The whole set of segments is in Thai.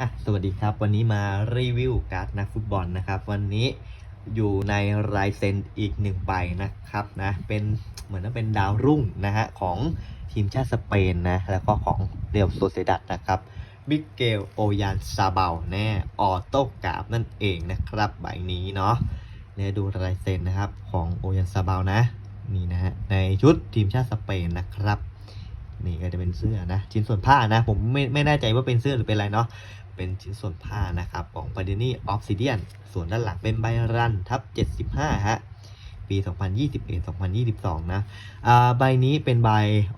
อะสวัสดีครับ วันนี้มารีวิวการ์ดนักฟุตบอลนะครับ วันนี้อยู่ในรายเซ็นอีกหนึ่งใบนะครับนะเป็นเหมือนว่าเป็นดาวรุ่งนะฮะของทีมชาติสเปนนะแล้วก็ของเรอัลโซเซดัดนะครับมิเกลโอยานซาเบาแน่ออโต้กราฟนั่นเองนะครับใบนี้เนาะเนี่ยดูลายเซ็นนะครับของโอยานซาเบานะนี่นะฮะในชุดทีมชาติสเปนนะครับ นี่ก็จะเป็นเสื้อนะชิ้นส่วนผ้านะ ผมไม่ไม่แน่ใจว่าเป็นเสื้อหรือเป็นอะไรเนาะเป็นชิ้นส่วนผ้านะครับของ p a d i n i Obsidian ส่วนด้านหลังเป็นใบรันทับ 75 ฮะ ปี 2021-2022 นะใบนี้เป็นใบ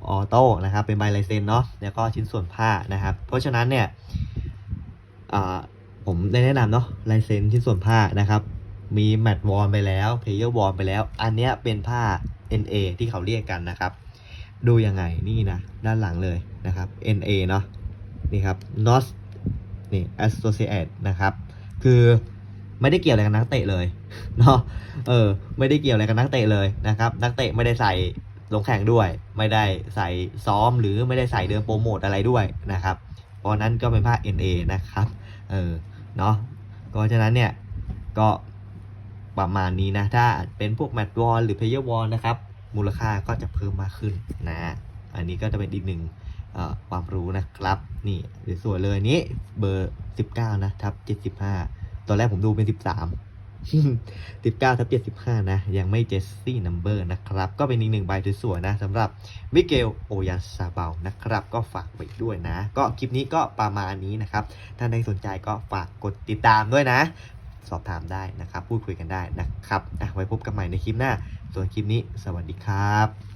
ออโต้นะครับ เป็นใบลายเซ็นเนาะแล้วก็ชิ้นส่วนผ้านะครับ เพราะฉะนั้นเนี่ยผมได้แนะนำเนาะลายเซ็นชิ้นส่วนผ้านะครับมีแมตต์วอลไปแล้วเพลเยอร์วอลไปแล้ว อันเนี้ยเป็นผ้า NA ที่เขาเรียกกันนะครับ ดูยังไงนี่นะ ด้านหลังเลยนะครับ NA เนาะนี่ครับ NOS นี่ Associate นะครับ คือไม่ได้เกี่ยวอะไรกับนักเตะเลยเนาะเออไม่ได้เกี่ยวอะไรกับนักเตะเลยนะครับ นักเตะไม่ได้ใส่ลงแข่งด้วย ไม่ได้ใส่ซ้อมหรือไม่ได้ใส่เดินโปรโมทอะไรด้วยนะครับ เพราะนั้นก็เป็นผ้า NA นะครับเออเนาะก็ฉะนั้นเนี่ยก็ประมาณนี้นะ ถ้าเป็นพวกแมตต์วอลหรือเพลเยอร์วอลนะครับ มูลค่าก็จะเพิ่มมากขึ้นนะ อันนี้ก็จะเป็นอีกหนึ่งความรู้นะครับ นี่สวยเลยนี้เบอร์ 19 นะทับ75 ตอนแรกผมดูเป็น 13 19ทับ75 นะ ยังไม่เจสซี่นัมเบอร์นะครับ ก็เป็นอีกหนึ่งใบสวยๆนะสำหรับมิเกลโอยันซาเบานะครับ ก็ฝากไว้ด้วยนะ ก็คลิปนี้ก็ประมาณนี้นะครับ ถ้าใครสนใจก็ฝากกดติดตามด้วยนะ สอบถามได้นะครับ พูดคุยกันได้นะครับอะไว้พบกันใหม่ในคลิปหน้า ส่วนคลิปนี้ สวัสดีครับ